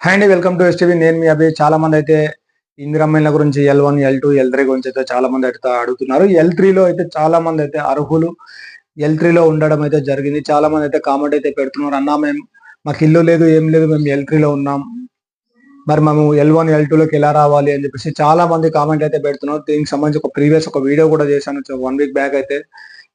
Hi అండి welcome to STV నేను మీ అభి. చాలా మంది అయితే ఇందిరమ్మ గురించి L one L two L three గురించి అయితే చాలా మంది అయితే అడుగుతున్నారు. ఎల్ త్రీలో అయితే చాలా మంది అయితే అర్హులు. ఎల్ త్రీలో ఉండడం అయితే జరిగింది. చాలా మంది అయితే కామెంట్ అయితే పెడుతున్నారు. అన్నా మేము మాకు ఇల్లు లేదు ఏం లేదు మేము ఎల్ త్రీలో ఉన్నాం. మరి మేము ఎల్ వన్ ఎల్లోకి ఎలా రావాలి? అని చెప్పేసి చాలా మంది కామెంట్ అయితే పెడుతున్నారు. దీనికి సంబంధించి ఒక ప్రీవియస్ ఒక వీడియో కూడా చేశాను. వన్ వీక్ బ్యాక్ అయితే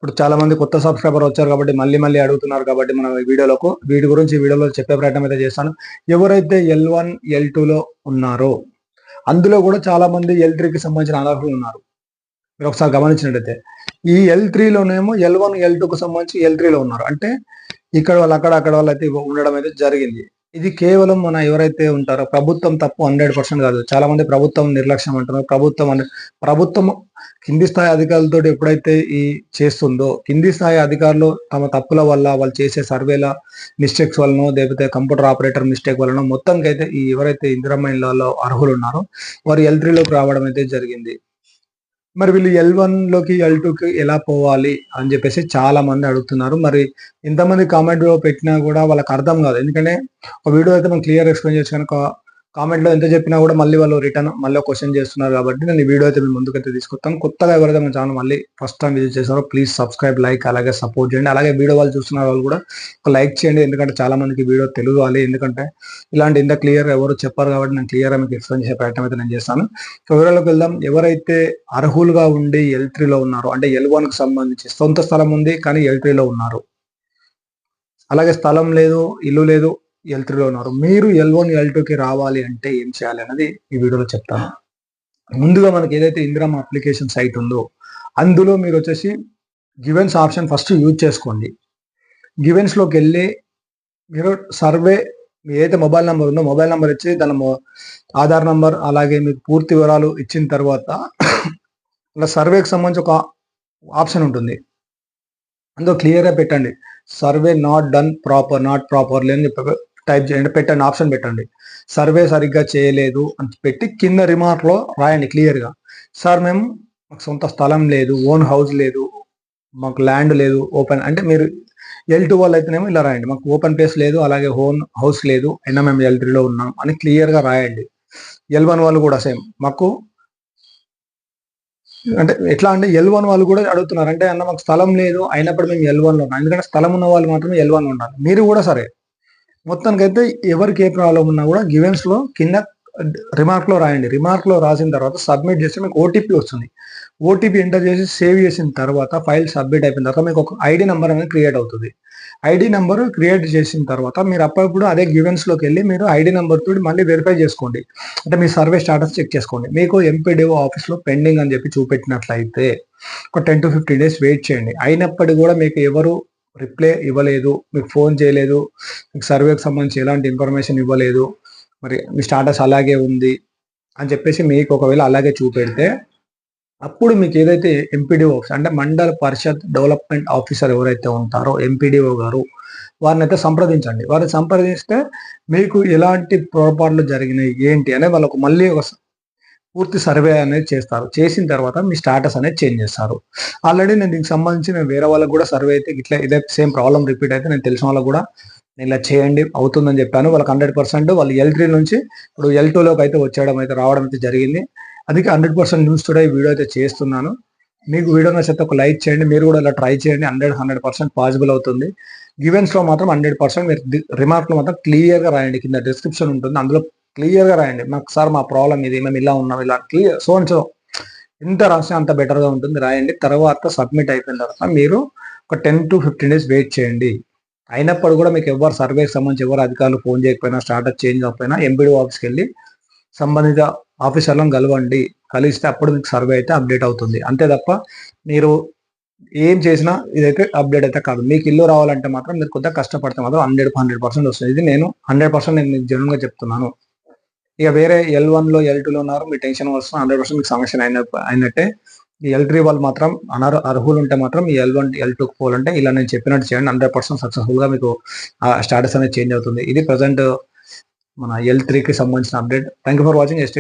ఇప్పుడు చాలా మంది కొత్త సబ్స్క్రైబర్ వచ్చారు కాబట్టి మళ్ళీ మళ్ళీ అడుగుతున్నారు కాబట్టి మనం వీడియోలకు వీటి గురించి వీడియోలో చెప్పే ప్రయత్నం అయితే చేస్తాను. ఎవరైతే ఎల్ వన్ ఎల్లో ఉన్నారో అందులో కూడా చాలా మంది ఎల్ త్రీకి సంబంధించిన అనర్హులు ఉన్నారు. మీరు ఒకసారి గమనించినట్టయితే ఈ ఎల్ త్రీలోనేమో ఎల్ వన్ ఎల్ టూకు సంబంధించి ఎల్ త్రీలో ఉన్నారు. అంటే ఇక్కడ వాళ్ళు అక్కడ అక్కడ వాళ్ళు అయితే ఉండడం అయితే జరిగింది. ఇది కేవలం మన ఎవరైతే ఉంటారో ప్రభుత్వం తప్పు హండ్రెడ్ పర్సెంట్ కాదు. చాలా మంది ప్రభుత్వం నిర్లక్ష్యం అంటున్నారు. ప్రభుత్వం ప్రభుత్వం కింది స్థాయి అధికారులతో ఎప్పుడైతే ఈ చేస్తుందో కింది స్థాయి అధికారులు తమ తప్పుల వల్ల వాళ్ళు చేసే సర్వేల మిస్టేక్స్ వలన లేకపోతే కంప్యూటర్ ఆపరేటర్ మిస్టేక్ వలన మొత్తానికి ఈ ఎవరైతే ఇందిరమ్మ ఇళ్ళలో అర్హులు ఉన్నారో వారు ఎల్ త్రీలోకి రావడం అయితే జరిగింది. మరి వీళ్ళు ఎల్ వన్లోకి ఎల్ టూకి ఎలా పోవాలి అని చెప్పేసి చాలా మంది అడుగుతున్నారు. మరి ఇంతమంది కామెంట్ పెట్టినా కూడా వాళ్ళకి అర్థం కాదు. ఎందుకంటే ఒక వీడియో అయితే మనం క్లియర్ ఎక్స్ప్లెయిన్ చేసి కామెంట్లో కామెంట్లో ఎంత చెప్పినా కూడా మళ్ళీ వాళ్ళు రిటర్న్ మళ్ళీ క్వశ్చన్ చేస్తున్నారు కాబట్టి నేను ఈ వీడియో అయితే మేము ముందుకైతే తీసుకొస్తాను. కొత్తగా ఎవరైతే మన ఛానల్ మళ్ళీ ఫస్ట్ టైం విజిట్ చేశారో ప్లీజ్ సబ్స్క్రైబ్ లైక్ అలాగే సపోర్ట్ చేయండి. అలాగే వీడియో వాళ్ళు చూస్తున్న వాళ్ళు కూడా ఒక లైక్ చేయండి. ఎందుకంటే చాలా మందికి వీడియో తెలియాలి ఎందుకంటే ఇలాంటి ఇంత క్లియర్ ఎవరు చెప్పారు కాబట్టి నేను క్లియర్ మీకు ఎక్స్ప్లెయిన్ చేసే ప్రయత్నం అయితే నేను చేస్తాను. వివరాలకు వెళ్దాం. ఎవరైతే అర్హులుగా ఉండి ఎల్ త్రీలో ఉన్నారో అంటే ఎల్ వన్కు సంబంధించి సొంత స్థలం ఉంది కానీ ఎల్ త్రీలో ఉన్నారు. అలాగే స్థలం లేదు ఇల్లు లేదు ఎల్ త్రీలో ఉన్నారు. మీరు ఎల్ వన్ ఎల్ టూకి రావాలి అంటే ఏం చేయాలి అనేది ఈ వీడియోలో చెప్తాను. ముందుగా మనకి ఏదైతే ఇందిరామ అప్లికేషన్ సైట్ ఉందో అందులో మీరు వచ్చేసి గివెన్స్ ఆప్షన్ ఫస్ట్ యూజ్ చేసుకోండి. గివెన్స్లోకి వెళ్ళి మీరు సర్వే మీ ఏదైతే మొబైల్ నెంబర్ ఉందో మొబైల్ నెంబర్ ఇచ్చి దాని ఆధార్ నెంబర్ అలాగే మీకు పూర్తి వివరాలు ఇచ్చిన తర్వాత ఇలా సర్వేకి సంబంధించి ఒక ఆప్షన్ ఉంటుంది. అందులో క్లియర్గా పెట్టండి. Survey not done proper not properly అని చెప్పి టైప్ చేయండి పెట్టండి ఆప్షన్ పెట్టండి. సర్వే సరిగ్గా చేయలేదు అని పెట్టి కింద రిమార్క్లో రాయండి క్లియర్గా సార్ మేము మాకు సొంత స్థలం లేదు ఓన్ హౌస్ లేదు మాకు ల్యాండ్ లేదు ఓపెన్ అంటే మీరు ఎల్ టూ వాళ్ళు అయితేనేమో ఇలా రాయండి. మాకు ఓపెన్ ప్లేస్ లేదు అలాగే ఓన్ హౌస్ లేదు అయినా మేము ఎల్ త్రీలో ఉన్నాం అని క్లియర్గా రాయండి. ఎల్ వన్ వాళ్ళు కూడా సేమ్ మాకు అంటే ఎట్లా అంటే ఎల్ వన్ వాళ్ళు కూడా అడుగుతున్నారు అంటే అన్న మాకు స్థలం లేదు అయినప్పుడు మేము ఎల్ వన్లో ఉన్నాం. ఎందుకంటే స్థలం ఉన్న వాళ్ళు మాత్రమే ఎల్ వన్ ఉండాలి. మీరు కూడా సరే. మొత్తానికైతే ఎవరికి ఏ ప్రాబ్లం ఉన్నా కూడా గివెన్స్లో కింద రిమార్క్లో రాయండి. రిమార్క్లో రాసిన తర్వాత సబ్మిట్ చేస్తే మీకు ఓటీపీ వస్తుంది. ఓటీపీ ఎంటర్ చేసి సేవ్ చేసిన తర్వాత ఫైల్ సబ్మిట్ అయిపోయిన తర్వాత మీకు ఒక ఐడి నెంబర్ అనేది క్రియేట్ అవుతుంది. ఐడి నెంబర్ క్రియేట్ చేసిన తర్వాత మీరు అప్పుడప్పుడు అదే గివెన్స్లోకి వెళ్ళి మీరు ఐడి నెంబర్ తోటి మళ్ళీ వెరిఫై చేసుకోండి. అంటే మీ సర్వే స్టాటస్ చెక్ చేసుకోండి. మీకు ఎంపీడీఓ ఆఫీస్లో పెండింగ్ అని చెప్పి చూపెట్టినట్లయితే ఒక ten to fifteen days wait చేయండి. అయినప్పటికీ కూడా మీకు ఎవరు రిప్లై ఇవ్వలేదు మీకు ఫోన్ చేయలేదు మీకు సర్వేకి సంబంధించి ఎలాంటి ఇన్ఫర్మేషన్ ఇవ్వలేదు మరి మీ స్టాటస్ అలాగే ఉంది అని చెప్పేసి మీకు ఒకవేళ అలాగే చూపెడితే అప్పుడు మీకు ఏదైతే ఎంపీడీఓ అంటే మండల పరిషత్ డెవలప్మెంట్ ఆఫీసర్ ఎవరైతే ఉంటారో ఎంపీడీఓ గారు వారిని అయితే సంప్రదించండి. వారిని సంప్రదిస్తే మీకు ఎలాంటి పొరపాట్లు జరిగినాయి ఏంటి అనేది వాళ్ళకు మళ్ళీ ఒక పూర్తి సర్వే అనేది చేస్తారు. చేసిన తర్వాత మీ స్టాటస్ అనేది చేంజ్ చేస్తారు. ఆల్రెడీ నేను దీనికి సంబంధించి నేను వేరే వాళ్ళకి కూడా సర్వే అయితే ఇట్లా ఇదే సేమ్ ప్రాబ్లం రిపీట్ అయితే నేను తెలిసిన వాళ్ళకి కూడా నేను ఇలా చేయండి అవుతుందని చెప్పాను. వాళ్ళకి హండ్రెడ్ పర్సెంట్ వాళ్ళు ఎల్ త్రీ నుంచి ఇప్పుడు ఎల్ టూలోకి అయితే వచ్చేయడం అయితే రావడం అయితే జరిగింది. అది hundred percent news today video అయితే చేస్తున్నాను. మీకు వీడియో నచ్చితే ఒక లైక్ చేయండి. మీరు కూడా ఇలా ట్రై చేయండి. హండ్రెడ్ హండ్రెడ్ పర్సెంట్ పాసిబుల్ అవుతుంది. గివెన్స్లో మాత్రం హండ్రెడ్ పర్సెంట్ మీరు రిమార్క్లో మాత్రం క్లియర్గా రాయండి. కింద డిస్క్రిప్షన్ ఉంటుంది. అందులో క్లియర్గా రాయండి. మాకు సార్ మా ప్రాబ్లం ఇది మేము ఇలా ఉన్నాం ఇలా క్లియర్ సో అండ్ సో ఎంత రాస్తే అంత బెటర్గా ఉంటుంది రాయండి. తర్వాత సబ్మిట్ అయిపోయిన తర్వాత మీరు ఒక ten to fifteen days wait చేయండి. అయినప్పుడు కూడా మీకు ఎవరు సర్వేకి సంబంధించి ఎవరు అధికారులు ఫోన్ చేయకపోయినా స్టార్టప్ చేంజ్ అవ్వకపోయినా ఎంబీడీ ఆఫీస్కి వెళ్ళి సంబంధిత ఆఫీసర్లను కలవండి. కలిస్తే అప్పుడు మీకు సర్వే అయితే అప్డేట్ అవుతుంది. అంతే తప్ప మీరు ఏం చేసినా ఇదైతే అప్డేట్ అయితే కాదు. మీకు ఇల్లు రావాలంటే మాత్రం మీరు కొద్దిగా కష్టపడితే మాత్రం హండ్రెడ్ హండ్రెడ్ పర్సెంట్ వస్తుంది. ఇది నేను హండ్రెడ్ పర్సెంట్ నేను జనరల్ చెప్తున్నాను. ఇక వేరే ఎల్ వన్లో ఎల్లో ఉన్నారు. మీ టెన్షన్ వస్తుంది హండ్రెడ్ పర్సెంట్ మీకు సమస్య అయిన అయినట్టే. ఈ ఎల్ త్రీ వాళ్ళు మాత్రం అనర్ అర్హులు ఉంటే మాత్రం ఈ ఎల్ వన్ ఎల్ టూకి పోవాలంటే ఇలా నేను చెప్పినట్టు చేయండి. హండ్రెడ్ పర్సెంట్ సక్సెస్ఫుల్గా మీకు స్టాటస్ అనేది చేంజ్ అవుతుంది. ఇది ప్రజెంట్ మన ఎల్ త్రీకి సంబంధించిన update thank you for watching ST